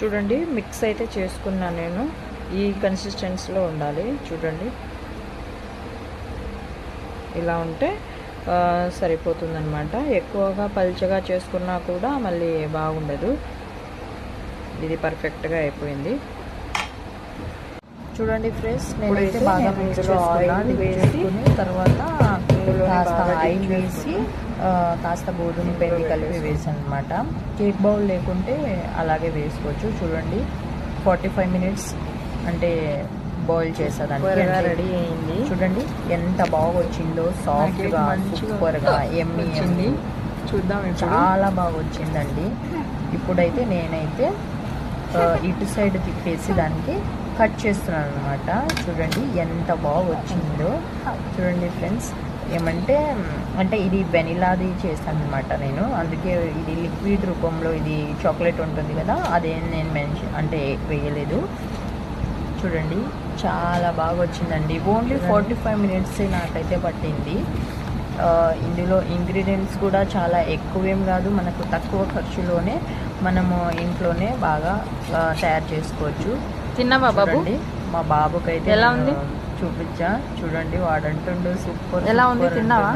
చూడండి మిక్స్ అయితే చేసుకున్నాను నేను. ఈ కన్సిస్టెన్సీలో ఉండాలి చూడండి. ఇలా ఉంటే ఆ, సరిపోతుందన్నమాట. ఎక్కువగా పల్చగా చేసుకున్నా కూడా మళ్ళీ బాగుండదు. ఇది పర్ఫెక్ట్గా అయిపోయింది. చూడండి ఫ్రెండ్స్ నేనైతే బాగా మిక్స్ చేసుకున్నాను వేసి తర్వాత కాస్త ఆయిల్ వేసి కాస్త గోధుమ పిండి కలిపి వేసాను అనమాట కేక్ బౌల్ లేకుంటే అలాగే వేసుకోవచ్చు. చూడండి ఫార్టీ ఫైవ్ మినిట్స్ అంటే బాయిల్ చేసేదానికి రెడీ అయింది. చూడండి ఎంత బాగా వచ్చిందో సాఫ్ట్గా సూపర్గా ఎమ్మి ఎమ్మి చూద్దాం చాలా బాగా వచ్చిందండి ఇప్పుడైతే నేనైతే ఇటు సైడ్ తిప్పేసి దానికి కట్ చేస్తున్నాను అనమాట చూడండి ఎంత బాగా వచ్చిందో చూడండి ఫ్రెండ్స్ ఏమంటే అంటే ఇది వెనిలాది చేస్తాను అనమాట నేను. అందుకే ఇది లిక్విడ్ రూపంలో ఇది చాక్లెట్ ఉంటుంది కదా అదేం నేను మెన్షన్ అంటే వేయలేదు. చూడండి చాలా బాగా వచ్చిందండి. ఓన్లీ ఫార్టీ ఫైవ్ మినిట్స్ నాకైతే పట్టింది. ఇందులో ఇంగ్రీడియంట్స్ కూడా చాలా ఎక్కువేం కాదు మనకు తక్కువ ఖర్చులోనే మనము ఇంట్లోనే బాగా తయారు చేసుకోవచ్చు. తిన్నావా బాబు? మా బాబుకైతే ఎలా ఉంది? చూపించా చూడండి వాడంటుండు సూపర్ ఎలా ఉంది? తిన్నావా?